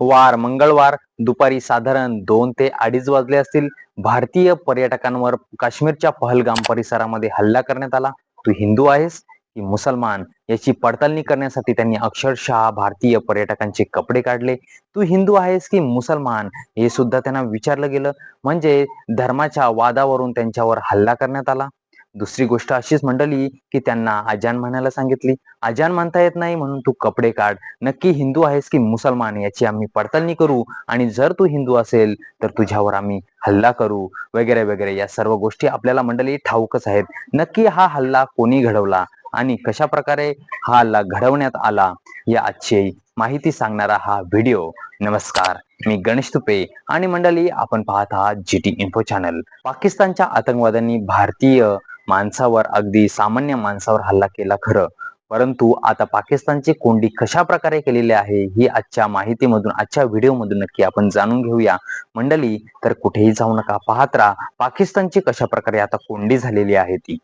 वार मंगळवार दुपारी साधारण दोन ते अडीच वाजले असतील. भारतीय पर्यटकांवर काश्मीरच्या पहलगाम परिसरामध्ये हल्ला करण्यात आला. तू हिंदू आहेस की मुसलमान? याची पडताळणी करण्यासाठी त्यांनी अक्षरशः भारतीय पर्यटकांचे कपडे काढले. तू हिंदू आहेस की मुसलमान? हे सुद्धा त्यांना विचारलं गेलं. म्हणजे धर्माच्या वादावरून त्यांच्यावर हल्ला करण्यात आला. दुसरी गोष्ट अशीच मंडळी की त्यांना अजान म्हणायला सांगितली. अजान म्हणता येत नाही म्हणून तू कपडे काढ. नक्की हिंदू आहेस की मुसलमान याची आम्ही पडताळणी करू. आणि जर तू हिंदू असेल तर तुझ्यावर आम्ही हल्ला करू. वगैरे वगैरे या सर्व गोष्टी आपल्याला मंडळी ठाऊकच आहेत. नक्की हा हल्ला कोणी घडवला आणि कशा प्रकारे हा हल्ला घडवण्यात आला या आजची माहिती सांगणारा हा व्हिडिओ. नमस्कार मी गणेश तुपे आणि मंडळी आपण पाहत आहात जी टी इन्फो चॅनल पाकिस्तानच्या आतंकवाद्यांनी भारतीय माणसावर अगदी सामान्य माणसावर हल्ला केला खरं. परंतु आता पाकिस्तानची कोंडी कशा प्रकारे केलेली आहे ही आजच्या माहितीमधून आजच्या व्हिडिओमधून नक्की आपण जाणून घेऊया. मंडळी तर कुठेही जाऊ नका पाहत राहा पाकिस्तानची कशा प्रकारे आता कोंडी झालेली आहे ती.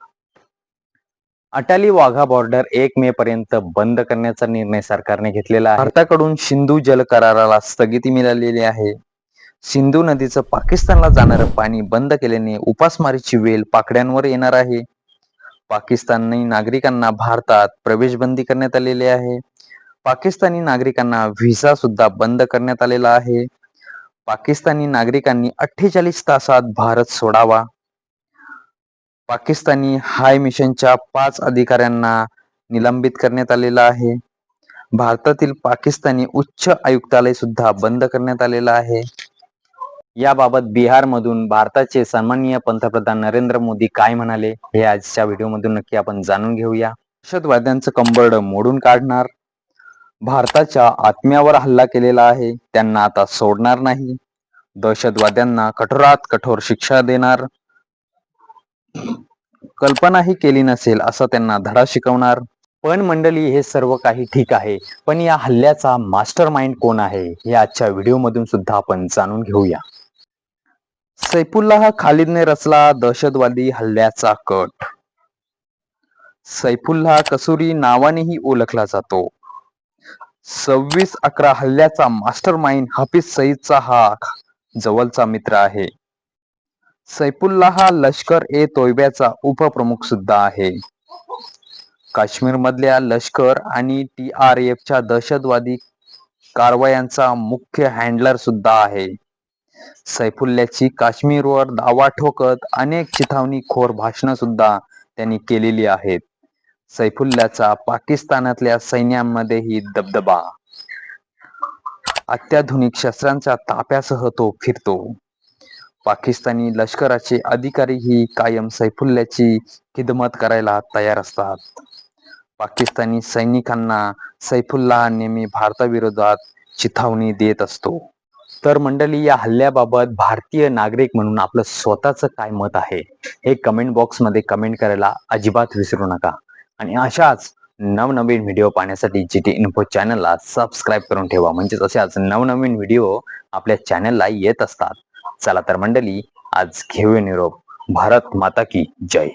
अटाली वाघा बॉर्डर एक मे पर्यंत बंद करण्याचा निर्णय सरकारने घेतलेला आहे. भारताकडून सिंधू जल कराराला स्थगिती मिळालेली आहे. सिंधू नदीचं पाकिस्तानला जाणारं पाणी बंद केल्याने उपासमारीची वेल पाकड्यांवर येणार आहे. पाकिस्तानी नागरिकांना भारतात प्रवेश बंदी करण्यात आलेली आहे. पाकिस्तानी नागरिकांना व्हिसा सुद्धा बंद करण्यात आलेला आहे. पाकिस्तानी नागरिकांनी अठ्ठेचाळीस तासात भारत सोडावा. पाकिस्तानी हाय मिशनच्या पाच अधिकाऱ्यांना निलंबित करण्यात आलेलं आहे. भारतातील पाकिस्तानी उच्च आयुक्तालय सुद्धा बंद करण्यात आलेलं आहे. याबाबत बिहारमधून भारताचे सन्माननीय पंतप्रधान नरेंद्र मोदी काय म्हणाले हे आजच्या व्हिडिओमधून नक्की आपण जाणून घेऊया. दहशतवाद्यांचं कंबरड मोडून काढणार. भारताच्या आत्म्यावर हल्ला केलेला आहे त्यांना आता सोडणार नाही. दहशतवाद्यांना कठोरात कठोर शिक्षा देणार. कल्पनाही केली नसेल असं त्यांना धडा शिकवणार. पण मंडळी हे सर्व काही ठीक आहे पण या हल्ल्याचा मास्टर माइंड कोण आहे हे आजच्या व्हिडिओमधून सुद्धा आपण जाणून घेऊया. सैफुल्लाह खालिदने रचला दहशतवादी हल्ल्याचा कट. सैफुल्लाह कसुरी नावानेही ओळखला जातो. सव्वीस अकरा हल्ल्याचा मास्टर माइंड हाफिज सईदचा हा जवळचा मित्र आहे. सैफुल्लाह लष्कर ए तोयब्याचा उपप्रमुख सुद्धा आहे. काश्मीर मधल्या लष्कर आणि टी आर एफच्या दहशतवादी कारवायांचा मुख्य हँडलर सुद्धा आहे. सैफुल्ल्याची काश्मीरवर दावा ठोकत अनेक चिथावणी खोर भाषणं सुद्धा त्यांनी केलेली आहेत. सैफुल्ल्याचा पाकिस्तानातल्या सैन्यामध्येही दबदबा. अत्याधुनिक शस्त्रांच्या ताप्यासह तो फिरतो. पाकिस्तानी लष्कराचे अधिकारीही कायम सैफुल्ल्याची खिदमत करायला तयार असतात. पाकिस्तानी सैनिकांना सैफुल्ला नेहमी भारताविरोधात चिथावणी देत असतो. तर मंडळी या हल्ल्याबाबत भारतीय नागरिक म्हणून आपलं स्वतःचं काय मत आहे हे कमेंट बॉक्समध्ये कमेंट करायला अजिबात विसरू नका. आणि अशाच नवनवीन व्हिडिओ पाहण्यासाठी जी टी इन्फो चॅनलला सबस्क्राईब करून ठेवा. म्हणजेच अशाच नवनवीन व्हिडिओ आपल्या चॅनलला येत असतात. चला तर मंडळी आज घेऊया निरोप. भारत माता की जय.